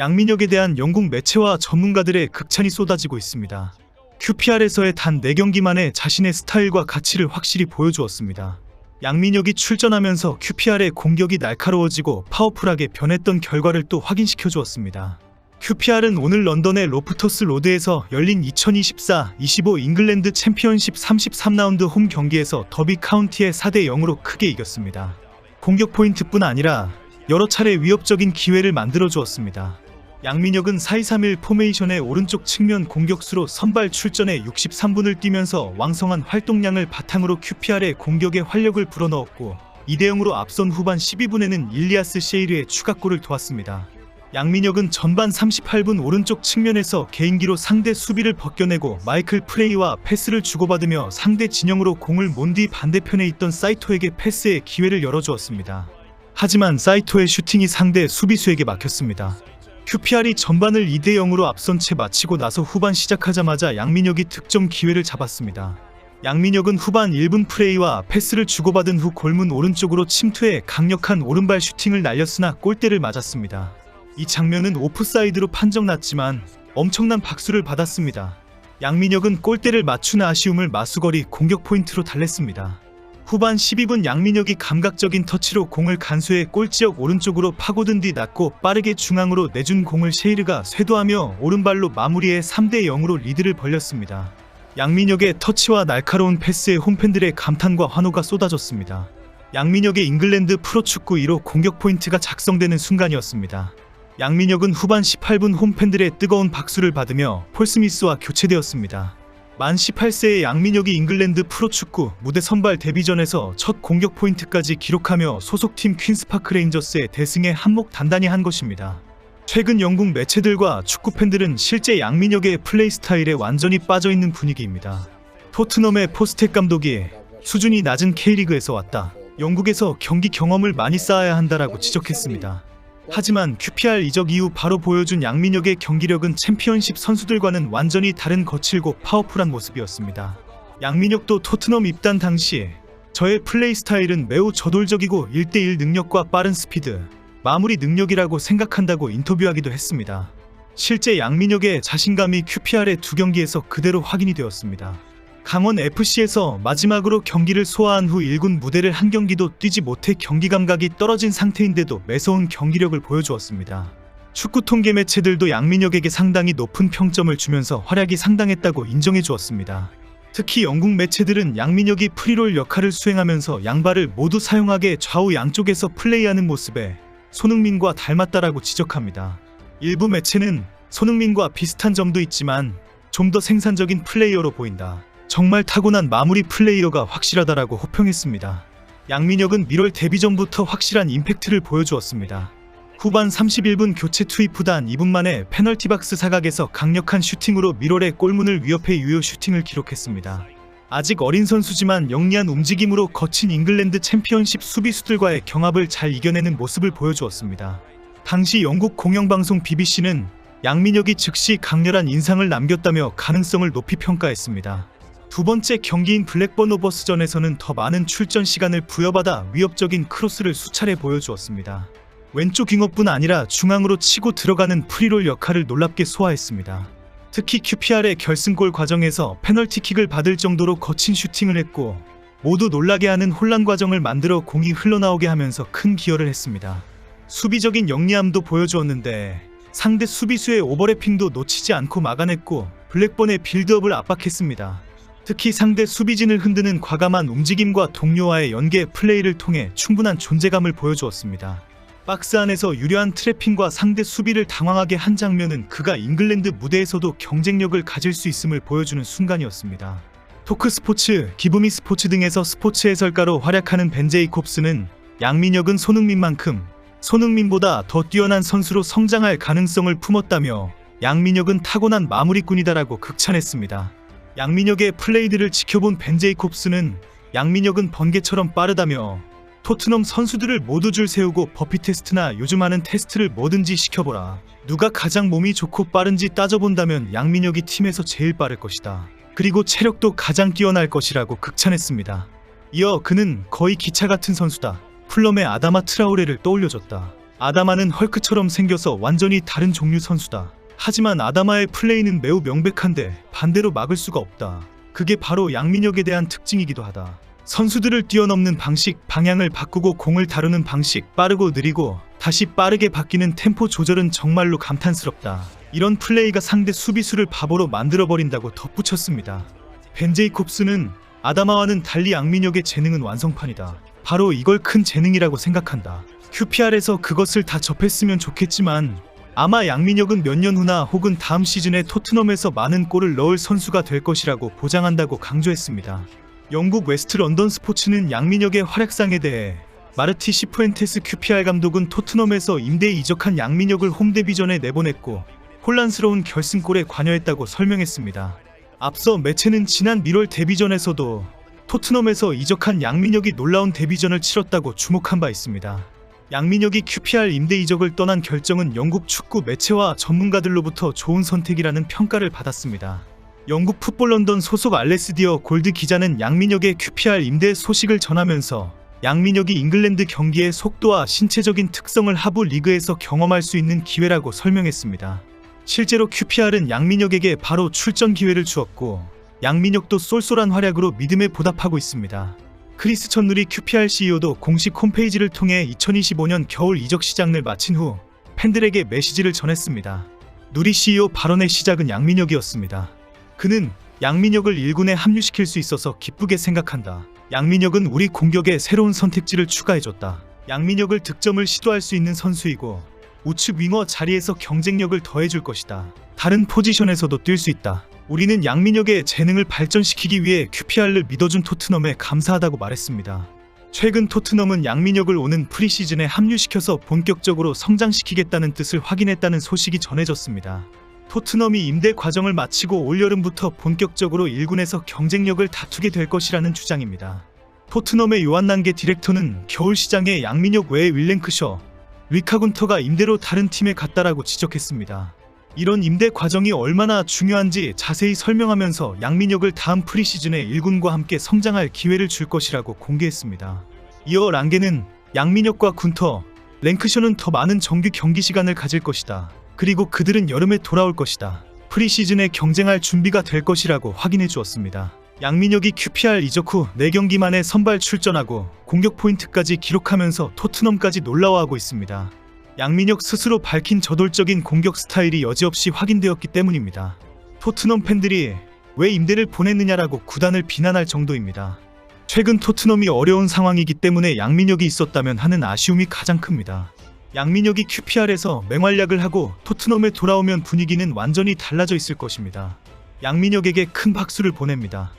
양민혁에 대한 영국 매체와 전문가들의 극찬이 쏟아지고 있습니다. QPR에서의 단 4경기 만에 자신의 스타일과 가치를 확실히 보여주었습니다. 양민혁이 출전하면서 QPR의 공격이 날카로워지고 파워풀하게 변했던 결과를 또 확인시켜 주었습니다. QPR은 오늘 런던의 로프터스 로드에서 열린 2024-25 잉글랜드 챔피언십 33라운드 홈 경기에서 더비 카운티의 4대 0으로 크게 이겼습니다. 공격 포인트뿐 아니라 여러 차례 위협적인 기회를 만들어 주었습니다. 양민혁은 4-2-3-1 포메이션의 오른쪽 측면 공격수로 선발 출전해 63분을 뛰면서 왕성한 활동량을 바탕으로 QPR의 공격에 활력을 불어넣었고 2대0으로 앞선 후반 12분에는 일리아스 셰이르의 추가골을 도왔습니다. 양민혁은 전반 38분 오른쪽 측면에서 개인기로 상대 수비를 벗겨내고 마이클 프레이와 패스를 주고받으며 상대 진영으로 공을 몬뒤 반대편에 있던 사이토에게 패스의 기회를 열어주었습니다. 하지만 사이토의 슈팅이 상대 수비수에게 막혔습니다. QPR이 전반을 2대 0으로 앞선 채 마치고 나서 후반 시작하자마자 양민혁이 득점 기회를 잡았습니다. 양민혁은 후반 1분 프레이와 패스를 주고받은 후 골문 오른쪽으로 침투해 강력한 오른발 슈팅을 날렸으나 골대를 맞았습니다. 이 장면은 오프사이드로 판정났지만 엄청난 박수를 받았습니다. 양민혁은 골대를 맞춘 아쉬움을 마수거리 공격 포인트로 달랬습니다. 후반 12분 양민혁이 감각적인 터치로 공을 간수해 골지역 오른쪽으로 파고든 뒤 낮고 빠르게 중앙으로 내준 공을 셰이르가 쇄도하며 오른발로 마무리해 3대 0으로 리드를 벌렸습니다. 양민혁의 터치와 날카로운 패스에 홈팬들의 감탄과 환호가 쏟아졌습니다. 양민혁의 잉글랜드 프로축구 1호 공격 포인트가 작성되는 순간이었습니다. 양민혁은 후반 18분 홈팬들의 뜨거운 박수를 받으며 폴 스미스와 교체되었습니다. 만 18세의 양민혁이 잉글랜드 프로축구 무대 선발 데뷔전에서 첫 공격 포인트까지 기록하며 소속팀 퀸스파크 레인저스의 대승에 한몫 단단히 한 것입니다. 최근 영국 매체들과 축구 팬들은 실제 양민혁의 플레이 스타일에 완전히 빠져 있는 분위기입니다. 토트넘의 포스텍 감독이 수준이 낮은 K리그에서 왔다. 영국에서 경기 경험을 많이 쌓아야 한다라고 지적했습니다. 하지만 QPR 이적 이후 바로 보여준 양민혁의 경기력은 챔피언십 선수들과는 완전히 다른 거칠고 파워풀한 모습이었습니다. 양민혁도 토트넘 입단 당시 저의 플레이 스타일은 매우 저돌적이고 1대1 능력과 빠른 스피드, 마무리 능력이라고 생각한다고 인터뷰하기도 했습니다. 실제 양민혁의 자신감이 QPR의 두 경기에서 그대로 확인이 되었습니다. 강원 FC에서 마지막으로 경기를 소화한 후 1군 무대를 한 경기도 뛰지 못해 경기 감각이 떨어진 상태인데도 매서운 경기력을 보여주었습니다. 축구 통계 매체들도 양민혁에게 상당히 높은 평점을 주면서 활약이 상당했다고 인정해 주었습니다. 특히 영국 매체들은 양민혁이 프리롤 역할을 수행하면서 양발을 모두 사용하게 좌우 양쪽에서 플레이하는 모습에 손흥민과 닮았다라고 지적합니다. 일부 매체는 손흥민과 비슷한 점도 있지만 좀 더 생산적인 플레이어로 보인다. 정말 타고난 마무리 플레이어가 확실하다라고 호평했습니다. 양민혁은 1월 데뷔 전부터 확실한 임팩트를 보여주었습니다. 후반 31분 교체 투입 후단 2분 만에 페널티 박스 사각에서 강력한 슈팅으로 미롤의 골문을 위협해 유효 슈팅을 기록했습니다. 아직 어린 선수지만 영리한 움직임으로 거친 잉글랜드 챔피언십 수비수들과의 경합을 잘 이겨내는 모습을 보여주었습니다. 당시 영국 공영방송 BBC는 양민혁이 즉시 강렬한 인상을 남겼다며 가능성을 높이 평가했습니다. 두 번째 경기인 블랙번 오버스전에서는 더 많은 출전 시간을 부여받아 위협적인 크로스를 수차례 보여주었습니다. 왼쪽 윙어뿐 아니라 중앙으로 치고 들어가는 프리롤 역할을 놀랍게 소화했습니다. 특히 QPR의 결승골 과정에서 페널티킥을 받을 정도로 거친 슈팅을 했고 모두 놀라게 하는 혼란 과정을 만들어 공이 흘러나오게 하면서 큰 기여를 했습니다. 수비적인 영리함도 보여주었는데 상대 수비수의 오버래핑도 놓치지 않고 막아냈고 블랙번의 빌드업을 압박했습니다. 특히 상대 수비진을 흔드는 과감한 움직임과 동료와의 연계 플레이를 통해 충분한 존재감을 보여주었습니다. 박스 안에서 유려한 트래핑과 상대 수비를 당황하게 한 장면은 그가 잉글랜드 무대에서도 경쟁력을 가질 수 있음을 보여주는 순간이었습니다. 토크 스포츠, 기부미 스포츠 등에서 스포츠 해설가로 활약하는 벤 제이콥스는 양민혁은 손흥민만큼 손흥민보다 더 뛰어난 선수로 성장할 가능성을 품었다며 양민혁은 타고난 마무리꾼이다라고 극찬했습니다. 양민혁의 플레이들을 지켜본 벤 제이콥스는 양민혁은 번개처럼 빠르다며 토트넘 선수들을 모두 줄 세우고 버피 테스트나 요즘 하는 테스트를 뭐든지 시켜보라. 누가 가장 몸이 좋고 빠른지 따져본다면 양민혁이 팀에서 제일 빠를 것이다. 그리고 체력도 가장 뛰어날 것이라고 극찬했습니다. 이어 그는 거의 기차 같은 선수다. 풀럼의 아다마 트라우레를 떠올려줬다. 아다마는 헐크처럼 생겨서 완전히 다른 종류 선수다. 하지만 아다마의 플레이는 매우 명백한데 반대로 막을 수가 없다. 그게 바로 양민혁에 대한 특징이기도 하다. 선수들을 뛰어넘는 방식, 방향을 바꾸고 공을 다루는 방식, 빠르고 느리고 다시 빠르게 바뀌는 템포 조절은 정말로 감탄스럽다. 이런 플레이가 상대 수비수를 바보로 만들어버린다고 덧붙였습니다. 벤 제이콥스는 아다마와는 달리 양민혁의 재능은 완성판이다. 바로 이걸 큰 재능이라고 생각한다. QPR에서 그것을 다 접했으면 좋겠지만 아마 양민혁은 몇 년 후나 혹은 다음 시즌에 토트넘에서 많은 골을 넣을 선수가 될 것이라고 보장한다고 강조했습니다. 영국 웨스트 런던 스포츠는 양민혁의 활약상에 대해 마르티 시프엔테스 QPR 감독은 토트넘에서 임대 이적한 양민혁을 홈 데뷔전에 내보냈고 혼란스러운 결승골에 관여했다고 설명했습니다. 앞서 매체는 지난 1월 데뷔전에서도 토트넘에서 이적한 양민혁이 놀라운 데뷔전을 치렀다고 주목한 바 있습니다. 양민혁이 QPR 임대 이적을 떠난 결정은 영국 축구 매체와 전문가들로부터 좋은 선택이라는 평가를 받았습니다. 영국 풋볼 런던 소속 알레스디어 골드 기자는 양민혁의 QPR 임대 소식을 전하면서 양민혁이 잉글랜드 경기의 속도와 신체적인 특성을 하부 리그에서 경험할 수 있는 기회라고 설명했습니다. 실제로 QPR은 양민혁에게 바로 출전 기회를 주었고 양민혁도 쏠쏠한 활약으로 믿음에 보답하고 있습니다. 크리스 천누리 QPR CEO도 공식 홈페이지를 통해 2025년 겨울 이적 시장을 마친 후 팬들에게 메시지를 전했습니다. 누리 CEO 발언의 시작은 양민혁이었습니다. 그는 양민혁을 1군에 합류시킬 수 있어서 기쁘게 생각한다. 양민혁은 우리 공격에 새로운 선택지를 추가해줬다. 양민혁을 득점을 시도할 수 있는 선수이고 우측 윙어 자리에서 경쟁력을 더해줄 것이다. 다른 포지션에서도 뛸 수 있다. 우리는 양민혁의 재능을 발전시키기 위해 QPR를 믿어준 토트넘에 감사하다고 말했습니다. 최근 토트넘은 양민혁을 오는 프리시즌에 합류시켜서 본격적으로 성장시키겠다는 뜻을 확인했다는 소식이 전해졌습니다. 토트넘이 임대 과정을 마치고 올여름부터 본격적으로 1군에서 경쟁력을 다투게 될 것이라는 주장입니다. 토트넘의 요한난게 디렉터는 겨울 시장에 양민혁 외에 윌랭크셔, 리카군터가 임대로 다른 팀에 갔다라고 지적했습니다. 이런 임대 과정이 얼마나 중요한지 자세히 설명하면서 양민혁을 다음 프리시즌에 1군과 함께 성장할 기회를 줄 것이라고 공개했습니다. 이어 랑게는 양민혁과 군터, 랭크셔는 더 많은 정규 경기 시간을 가질 것이다. 그리고 그들은 여름에 돌아올 것이다. 프리시즌에 경쟁할 준비가 될 것이라고 확인해 주었습니다. 양민혁이 QPR 이적 후 4경기 만에 선발 출전하고 공격 포인트까지 기록하면서 토트넘까지 놀라워하고 있습니다. 양민혁 스스로 밝힌 저돌적인 공격 스타일이 여지없이 확인되었기 때문입니다. 토트넘 팬들이 왜 임대를 보냈느냐라고 구단을 비난할 정도입니다. 최근 토트넘이 어려운 상황이기 때문에 양민혁이 있었다면 하는 아쉬움이 가장 큽니다. 양민혁이 QPR에서 맹활약을 하고 토트넘에 돌아오면 분위기는 완전히 달라져 있을 것입니다. 양민혁에게 큰 박수를 보냅니다.